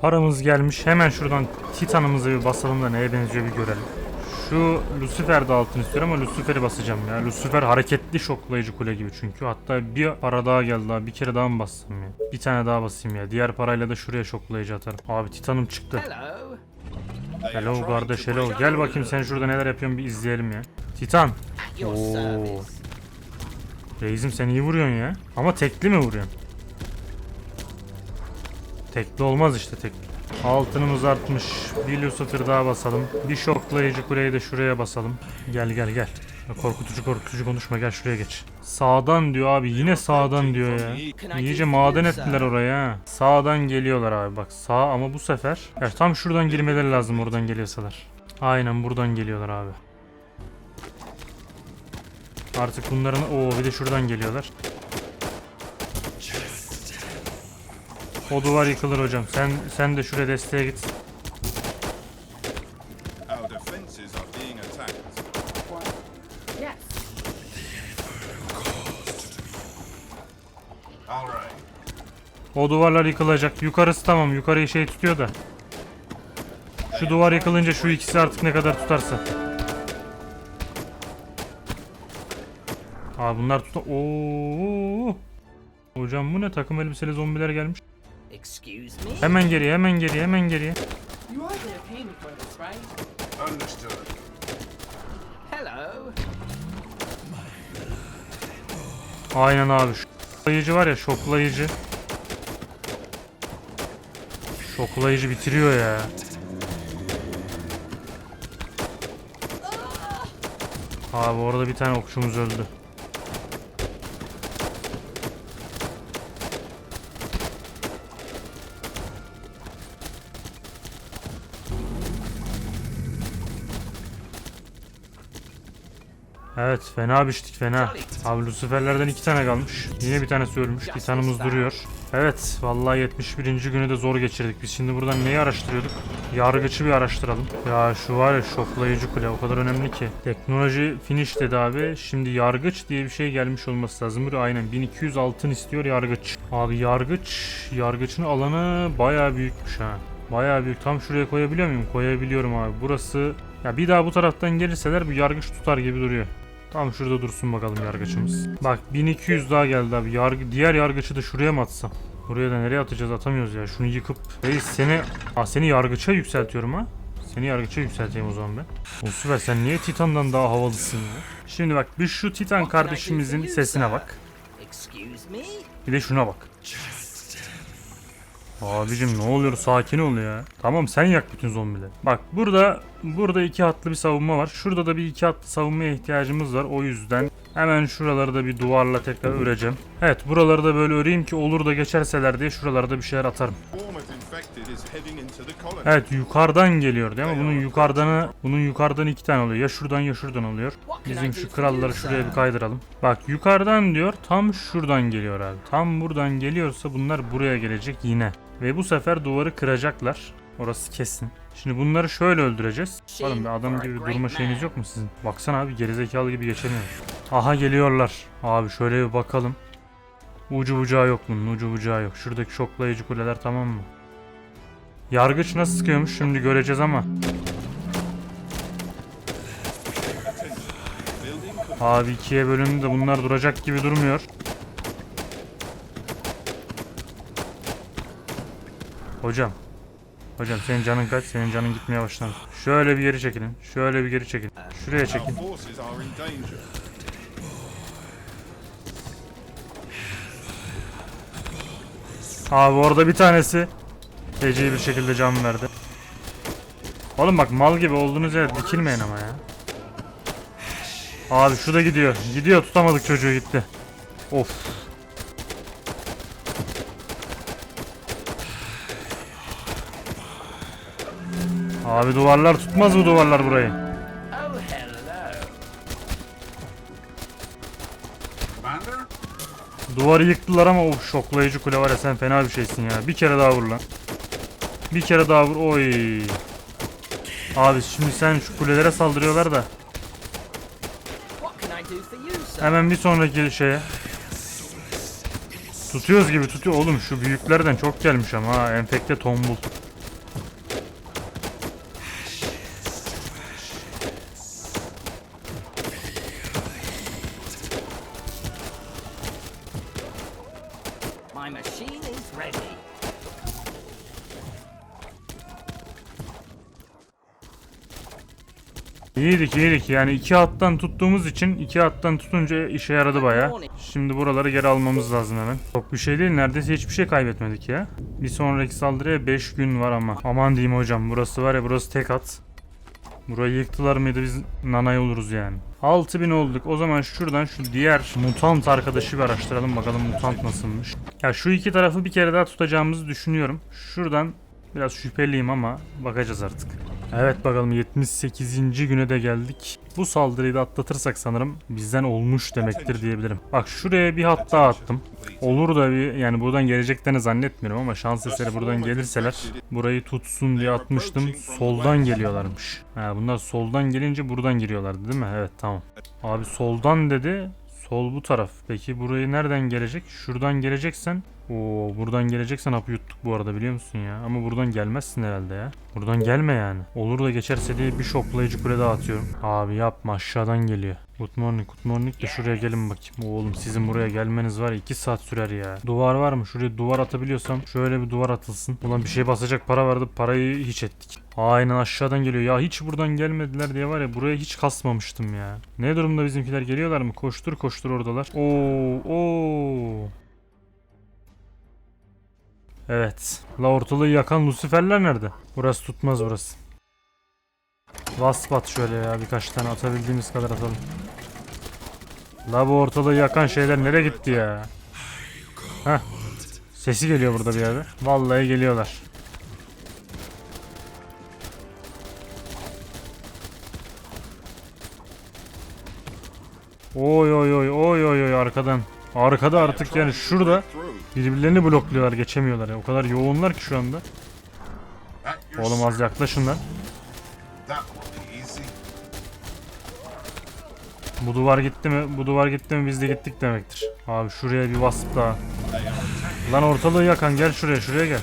Paramız gelmiş. Hemen şuradan Titan'ımızı bir basalım da neye benziyor bir görelim. Şu Lucifer de altın istiyor ama Lucifer'i basacağım ya. Lucifer hareketli şoklayıcı kule gibi çünkü. Hatta bir para daha geldi daha. Bir kere daha mı bassam ya? Bir tane daha basayım ya. Diğer parayla da şuraya şoklayıcı atarım. Abi Titan'ım çıktı. Hello. Hello kardeş hello. Gel bakayım sen şurada neler yapıyorsun bir izleyelim ya. Titan. Oo. Reisim sen iyi vuruyorsun ya. Ama tekli mi vuruyorsun? Tekli olmaz işte tekli. Altınımız artmış. Bir Lucifer daha basalım. Bir şoklayıcı kuleyi de şuraya basalım. Gel gel gel. Korkutucu korkutucu konuşma gel şuraya geç. Sağdan diyor abi yine sağdan diyor ya. İyice maden ettiler oraya. Sağdan geliyorlar abi bak sağ ama bu sefer. Ya tam şuradan girmeleri lazım oradan geliyorsalar. Aynen buradan geliyorlar abi. Artık bunların o bir de şuradan geliyorlar. O duvar yıkılır hocam. Sen sen de şuraya desteğe git. O duvarlar yıkılacak. Yukarısı tamam. Yukarıyı şey tutuyor da. Şu duvar yıkılınca şu ikisi artık ne kadar tutarsa. Aa bunlar tuta... Oo. Hocam bu ne? Takım elbiseli zombiler gelmiş. Excuse me. Hemen geriye, hemen geriye, hemen geriye. You are gonna pay me for this, right? Understood. Hello. Aynen abi. Şoklayıcı var ya şoklayıcı. Şoklayıcı bitiriyor ya. Abi orada bir tane okçumuz öldü. Evet fena biçtik fena. Abi Lucifer'lerden iki tane kalmış. Yine bir tanesi ölmüş. Titanımız duruyor. Evet vallahi 71. günü de zor geçirdik. Biz şimdi buradan neyi araştırıyorduk? Yargıcı bir araştıralım. Ya şu var ya şoklayıcı kule o kadar önemli ki. Teknoloji finish dedi abi. Şimdi yargıç diye bir şey gelmiş olması lazım. Buraya aynen 1200 altın istiyor yargıç. Abi yargıç, yargıçın alanı bayağı büyükmüş ha. Bayağı büyük. Tam şuraya koyabiliyor muyum? Koyabiliyorum abi. Burası ya bir daha bu taraftan gelirseler bu yargıç tutar gibi duruyor. Tam şurada dursun bakalım yargıçımız. Bak 1200 daha geldi abi. Yargı, diğer yargıçı da şuraya mı atsam? Buraya da nereye atacağız atamıyoruz ya. Şunu yıkıp. Reis seni... Aa, seni yargıça yükseltiyorum ha. Seni yargıça yükselteyim o zaman ben. O süper sen niye Titan'dan daha havalısın ya? Şimdi bak bir şu Titan kardeşimizin sesine bak. Bir de şuna bak. Abicim ne oluyor sakin ol ya. Tamam sen yak bütün zombileri. Bak burada burada iki hatlı bir savunma var. Şurada da bir iki hatlı savunmaya ihtiyacımız var. O yüzden hemen şuraları da bir duvarla tekrar öreceğim. Evet buraları da böyle öreyim ki olur da geçerseler diye şuralarda bir şeyler atarım. Evet yukarıdan geliyor değil mi? Bunun yukarıdanı bunun yukarıdan iki tane oluyor. Ya şuradan ya şuradan oluyor. Bizim şu kralları şuraya bir kaydıralım. Bak yukarıdan diyor tam şuradan geliyor abi. Tam buradan geliyorsa bunlar buraya gelecek yine. Ve bu sefer duvarı kıracaklar. Orası kesin. Şimdi bunları şöyle öldüreceğiz. Oğlum bir adam gibi durma şeyiniz yok mu sizin? Baksana abi gerizekalı gibi geçemiyor. Aha geliyorlar. Abi şöyle bir bakalım. Ucu bucağı yok bunun ucu bucağı yok. Şuradaki şoklayıcı kuleler tamam mı? Yargıç nasıl sıkıyormuş şimdi göreceğiz ama. Abi ikiye bölündü de bunlar duracak gibi durmuyor. Hocam. Hocam senin canın kaç? Senin canın gitmeye başladı. Şöyle bir geri çekilin. Şöyle bir geri çekilin. Şuraya çekin. Abi orada bir tanesi feci bir şekilde can verdi. Oğlum bak mal gibi olduğunuz yere dikilmeyin ama ya. Abi şu da gidiyor. Gidiyor tutamadık çocuğu gitti. Of. Abi duvarlar tutmaz bu duvarlar burayı. Duvarı yıktılar ama of şoklayıcı kule var ya sen fena bir şeysin ya. Bir kere daha vur lan. Bir kere daha vur. Oy. Abi şimdi sen şu kulelere saldırıyorlar da. Hemen bir sonraki şeye. Tutuyoruz gibi tutuyor. Oğlum şu büyüklerden çok gelmiş ama ha. Enfekte tombul. İyiydik iyiydik yani iki hattan tuttuğumuz için iki hattan tutunca işe yaradı baya. Şimdi buraları geri almamız lazım hemen. Çok bir şey değil neredeyse hiçbir şey kaybetmedik ya. Bir sonraki saldırıya 5 gün var ama. Aman diyeyim hocam burası var ya burası tek hat. Burayı yıktılar mıydı biz nanay oluruz yani. 6000 olduk. O zaman şuradan şu diğer mutant arkadaşı bir araştıralım bakalım mutant nasılmış. Ya şu iki tarafı bir kere daha tutacağımızı düşünüyorum. Şuradan biraz şüpheliyim ama bakacağız artık. Evet bakalım 78. güne de geldik. Bu saldırıyı da atlatırsak sanırım bizden olmuş demektir diyebilirim. Bak şuraya bir hat daha attım. Olur da bir yani buradan geleceklerini zannetmiyorum ama şans eseri buradan gelirseler burayı tutsun diye atmıştım. Soldan geliyorlarmış. Ha, bunlar soldan gelince buradan giriyorlardı değil mi? Evet tamam. Abi soldan dedi. Sol bu taraf. Peki burayı nereden gelecek? Şuradan geleceksen Oo buradan geleceksen hapı yuttuk bu arada biliyor musun ya? Ama buradan gelmezsin herhalde ya. Buradan gelme yani. Olur da geçerse diye bir şoklayıcı kule daha atıyorum. Abi yapma aşağıdan geliyor. Good morning, good morning de şuraya gelin bakayım. Oğlum sizin buraya gelmeniz var ya 2 saat sürer ya. Duvar var mı? Şuraya duvar atabiliyorsam şöyle bir duvar atılsın. Ulan bir şey basacak para vardı parayı hiç ettik. Aynen aşağıdan geliyor. Ya hiç buradan gelmediler diye var ya buraya hiç kasmamıştım ya. Ne durumda bizimkiler geliyorlar mı? Koştur koştur oradalar. Oo oo. Evet. La ortalığı yakan Luciferler nerede? Burası tutmaz burası. Wasp at şöyle ya birkaç tane atabildiğimiz kadar atalım. La bu ortalığı yakan şeyler nereye gitti ya? Heh. Sesi geliyor burada bir yerde. Vallahi geliyorlar. Oy oy oy oy oy oy arkadan. Arkada artık yani şurada. Birbirlerini blokluyorlar geçemiyorlar ya. O kadar yoğunlar ki şu anda. Oğlum az yaklaşın lan. Bu duvar gitti mi? Bu duvar gitti mi biz de gittik demektir. Abi şuraya bir wasp daha. Lan ortalığı yakan gel şuraya şuraya gel.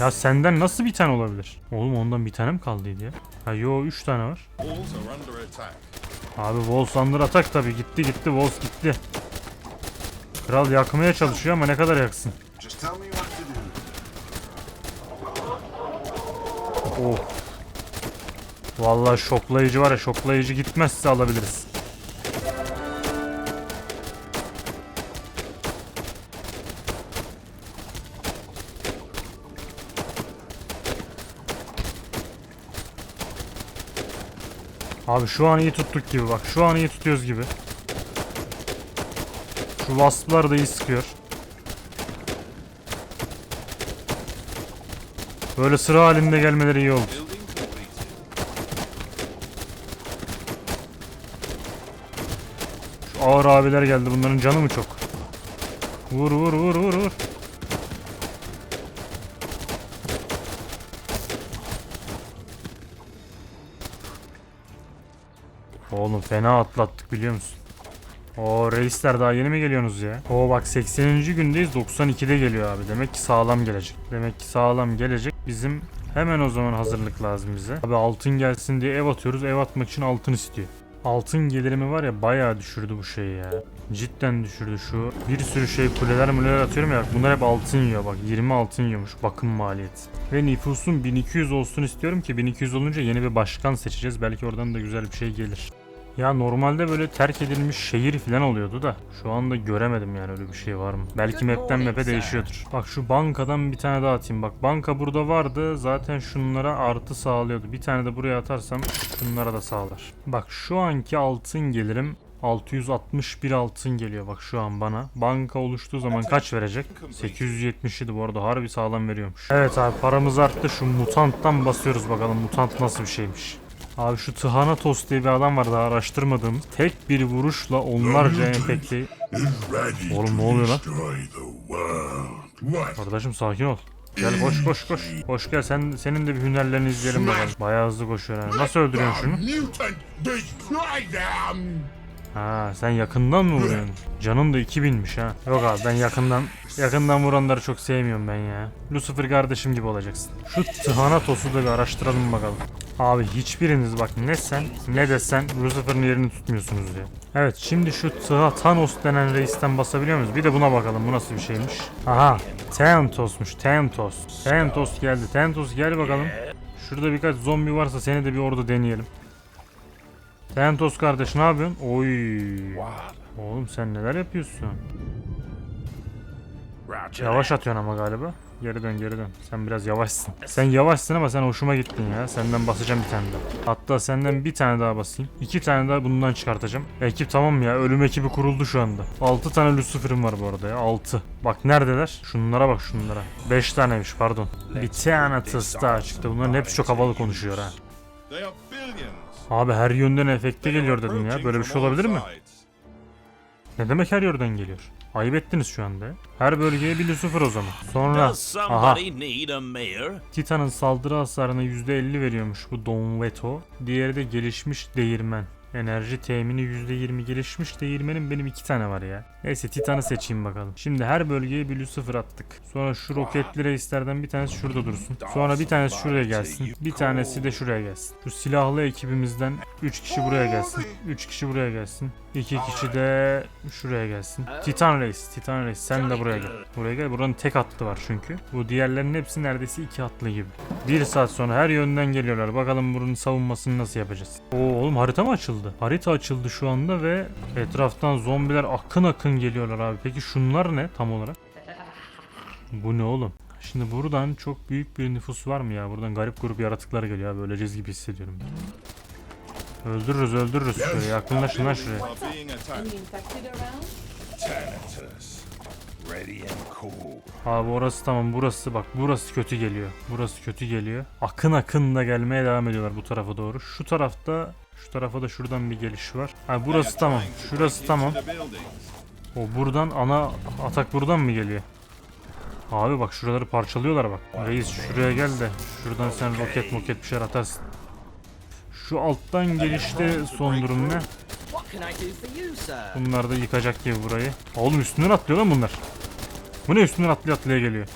Ya senden nasıl bir tane olabilir? Oğlum ondan bir tane mi kaldıydı ya? Ha yo 3 tane var. Attack. Abi Wolves under atak tabi gitti gitti Wolves gitti. Kral yakmaya çalışıyor ama ne kadar yaksın. Oh. Vallahi şoklayıcı var ya şoklayıcı gitmezse alabiliriz. Abi şu an iyi tuttuk gibi bak şu an iyi tutuyoruz gibi. Şu wasplar da iyi sıkıyor. Böyle sıra halinde gelmeleri iyi oldu. Şu ağır abiler geldi. Bunların canı mı çok? Vur vur vur vur vur. Oğlum fena atlattık biliyor musun? O reisler daha yeni mi geliyorsunuz ya? O bak 80. gündeyiz 92'de geliyor abi. Demek ki sağlam gelecek. Demek ki sağlam gelecek. Bizim hemen o zaman hazırlık lazım bize. Abi altın gelsin diye ev atıyoruz. Ev atmak için altın istiyor. Altın gelirimi var ya bayağı düşürdü bu şeyi ya. Cidden düşürdü şu. Bir sürü şey kuleler muleler atıyorum ya. Bunlar hep altın yiyor bak. 20 altın yiyormuş bakım maliyeti. Ve nüfusun 1200 olsun istiyorum ki 1200 olunca yeni bir başkan seçeceğiz. Belki oradan da güzel bir şey gelir. Ya normalde böyle terk edilmiş şehir falan oluyordu da şu anda göremedim yani öyle bir şey var mı? Belki map'ten map'e değişiyordur. Bak şu bankadan bir tane daha atayım. Bak banka burada vardı. Zaten şunlara artı sağlıyordu. Bir tane de buraya atarsam şunlara da sağlar. Bak şu anki altın gelirim 661 altın geliyor bak şu an bana. Banka oluştuğu zaman kaç verecek? 877 bu arada harbi sağlam veriyormuş. Evet abi paramız arttı. Şu mutanttan basıyoruz bakalım mutant nasıl bir şeymiş. Abi şu Thanatos diye bir adam var daha araştırmadığımız. Tek bir vuruşla onlarca enfekteyi... Oğlum ne oluyor lan? Kardeşim sakin ol. Gel koş koş koş. Koş gel sen senin de bir hünerlerini izleyelim bakalım. Bayağı hızlı koşuyor yani. Nasıl öldürüyorsun şunu? Ha sen yakından mı vuruyorsun? Canın da 2000'miş ha. Yok abi ben yakından yakından vuranları çok sevmiyorum ben ya. Lucifer kardeşim gibi olacaksın. Şu Thanatos'u da bir araştıralım bakalım. Abi hiçbiriniz bak ne sen ne de sen Lucifer'ın yerini tutmuyorsunuz ya. Evet şimdi şu Tha- Thanos denen reisten basabiliyor muyuz? Bir de buna bakalım bu nasıl bir şeymiş. Aha Thantos'muş Thantos. Thantos geldi. Thantos gel bakalım. Şurada birkaç zombi varsa seni de bir orada deneyelim. Tentos kardeş ne yapıyorsun? Oy. Oğlum sen neler yapıyorsun? Yavaş atıyorsun ama galiba. Geri dön geri dön. Sen biraz yavaşsın. Sen yavaşsın ama sen hoşuma gittin ya. Senden basacağım bir tane daha. Hatta senden bir tane daha basayım. İki tane daha bundan çıkartacağım. Ekip tamam ya. Ölüm ekibi kuruldu şu anda. Altı tane Lucifer'ım var bu arada ya. Altı. Bak neredeler? Şunlara bak şunlara. Beş taneymiş pardon. Bir tane tıs daha çıktı. Bunların hepsi çok havalı konuşuyor ha. Abi her yönden efekte geliyor dedin ya. Böyle bir şey olabilir mi? Ne demek her yerden geliyor? Ayıp ettiniz şu anda. Her bölgeye bir Lucifer o zaman. Sonra aha? Titan'ın saldırı hasarına %50 veriyormuş bu Don Veto. Diğeri de gelişmiş değirmen. Enerji temini %20 gelişmiş değirmenin benim iki tane var ya. Neyse Titan'ı seçeyim bakalım. Şimdi her bölgeye bir Lucifer attık. Sonra şu roketli reislerden bir tanesi şurada dursun. Sonra bir tanesi şuraya gelsin. Bir tanesi de şuraya gelsin. Şu silahlı ekibimizden 3 kişi buraya gelsin. 3 kişi buraya gelsin. 2 kişi de şuraya gelsin. Titan Reis, Titan Reis sen de buraya gel. Buraya gel. Buranın tek hattı var çünkü. Bu diğerlerinin hepsi neredeyse iki hatlı gibi. Bir saat sonra her yönden geliyorlar. Bakalım buranın savunmasını nasıl yapacağız. Oo oğlum harita mı açıldı? Harita açıldı şu anda ve etraftan zombiler akın akın geliyorlar abi. Peki şunlar ne tam olarak? Bu ne oğlum? Şimdi buradan çok büyük bir nüfus var mı ya? Buradan garip grup yaratıklar geliyor abi. Öleceğiz gibi hissediyorum. Öldürürüz öldürürüz şöyle. Yakınlaşın lan şuraya. Abi orası tamam burası bak burası kötü geliyor. Burası kötü geliyor. Akın akın da gelmeye devam ediyorlar bu tarafa doğru. Şu tarafta şu tarafa da şuradan bir geliş var. Ha burası tamam. Şurası tamam. O buradan ana atak buradan mı geliyor? Abi bak şuraları parçalıyorlar bak. Reis şuraya gel de şuradan sen roket moket bir şeyler atarsın. Şu alttan gelişte son durum ne? Bunlar da yıkacak gibi burayı. Oğlum üstünden atlıyor lan bunlar. Bu ne üstünden atlaya atlaya geliyor.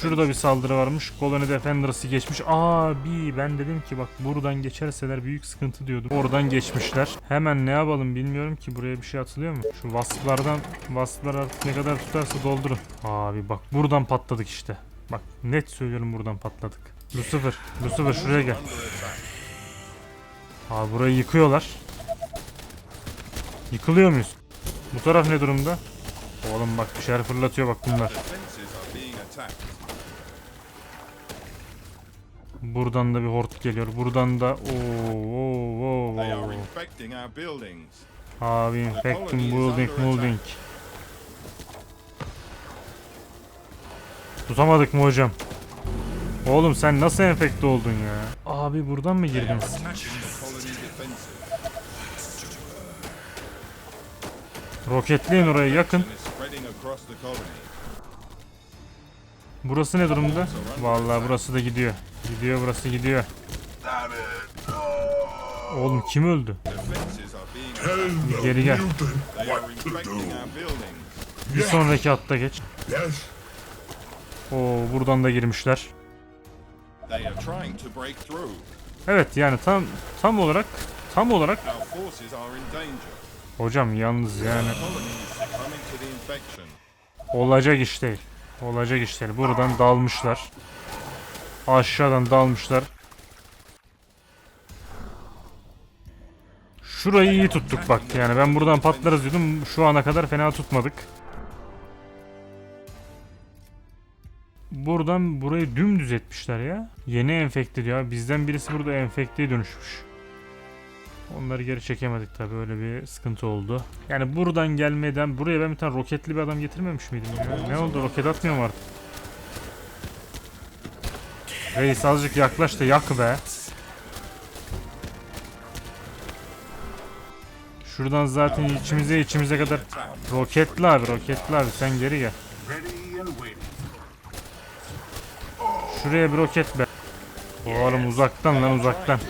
Şurada bir saldırı varmış. Colony Defenders'ı geçmiş. Abi ben dedim ki bak buradan geçerseler büyük sıkıntı diyordum. Oradan geçmişler. Hemen ne yapalım bilmiyorum ki buraya bir şey atılıyor mu? Şu wasplardan wasplar artık ne kadar tutarsa doldurun. Abi bak buradan patladık işte. Bak net söylüyorum buradan patladık. Lucifer, Lucifer şuraya gel. Abi burayı yıkıyorlar. Yıkılıyor muyuz? Bu taraf ne durumda? Oğlum bak bir şeyler fırlatıyor bak bunlar. Buradan da bir hort geliyor. Buradan da oo oo oo. They oo. are infecting our buildings. Abi infecting building building. Tutamadık mı hocam? Oğlum sen nasıl enfekte oldun ya? Abi buradan mı girdiniz? Roketleyin orayı yakın. Burası ne durumda? Vallahi burası da gidiyor. Gidiyor burası gidiyor. Oğlum kim öldü? Geri gel. Bir sonraki hatta geç. Oo buradan da girmişler. Evet yani tam tam olarak tam olarak hocam yalnız yani olacak iş değil. Olacak iş değil. Buradan dalmışlar. Aşağıdan dalmışlar. Şurayı iyi tuttuk bak yani ben buradan patlarız diyordum şu ana kadar fena tutmadık. Buradan burayı dümdüz etmişler ya. Yeni enfekte diyor. Bizden birisi burada enfekteye dönüşmüş. Onları geri çekemedik tabii öyle bir sıkıntı oldu. Yani buradan gelmeden buraya ben bir tane roketli bir adam getirmemiş miydim ya? Ne oldu roket atmıyor mu artık? Reis azıcık yaklaş da yak be. Şuradan zaten içimize içimize kadar roketli abi roketli abi sen geri gel. Şuraya bir roket be. Oğlum uzaktan lan uzaktan.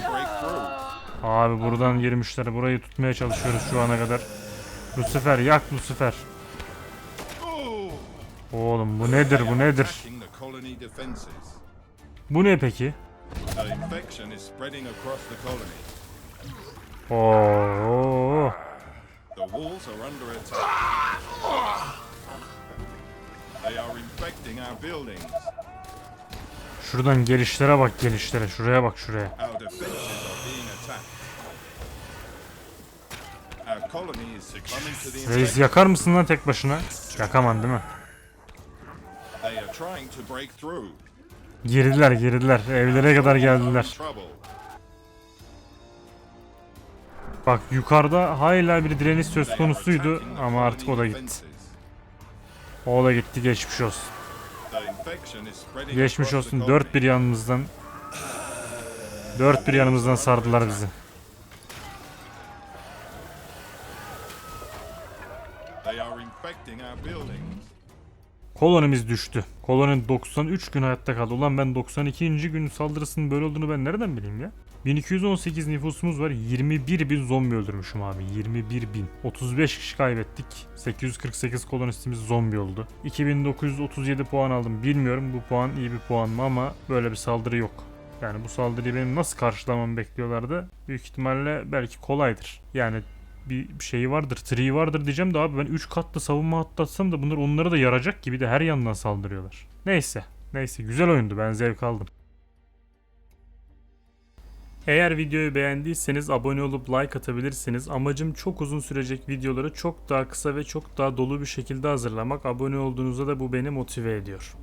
Abi buradan girmişler. Burayı tutmaya çalışıyoruz şu ana kadar. Lucifer yak Lucifer. Oh! Oğlum bu nedir bu nedir? Bu ne peki? Oo. Şuradan gelişlere bak gelişlere. Şuraya bak şuraya. Reis yakar mısın lan tek başına? Yakaman değil mi? Girdiler girdiler. Evlere kadar geldiler. Bak yukarıda hala bir direniş söz konusuydu ama artık o da gitti. O da gitti geçmiş olsun. Geçmiş olsun. Dört bir yanımızdan Dört bir yanımızdan sardılar bizi. Kolonimiz düştü. Koloni 93 gün hayatta kaldı. Ulan ben 92. gün saldırısının böyle olduğunu ben nereden bileyim ya? 1218 nüfusumuz var. 21 bin zombi öldürmüşüm abi. 21 bin. 35 kişi kaybettik. 848 kolonistimiz zombi oldu. 2937 puan aldım. Bilmiyorum bu puan iyi bir puan mı ama böyle bir saldırı yok. Yani bu saldırıyı benim nasıl karşılamamı bekliyorlardı? Büyük ihtimalle belki kolaydır. Yani bir şeyi vardır, triği vardır diyeceğim de abi ben 3 katlı savunma atlatsam da bunlar onlara da yarayacak gibi de her yandan saldırıyorlar. Neyse, neyse güzel oyundu ben zevk aldım. Eğer videoyu beğendiyseniz abone olup like atabilirsiniz. Amacım çok uzun sürecek videoları çok daha kısa ve çok daha dolu bir şekilde hazırlamak. Abone olduğunuzda da bu beni motive ediyor.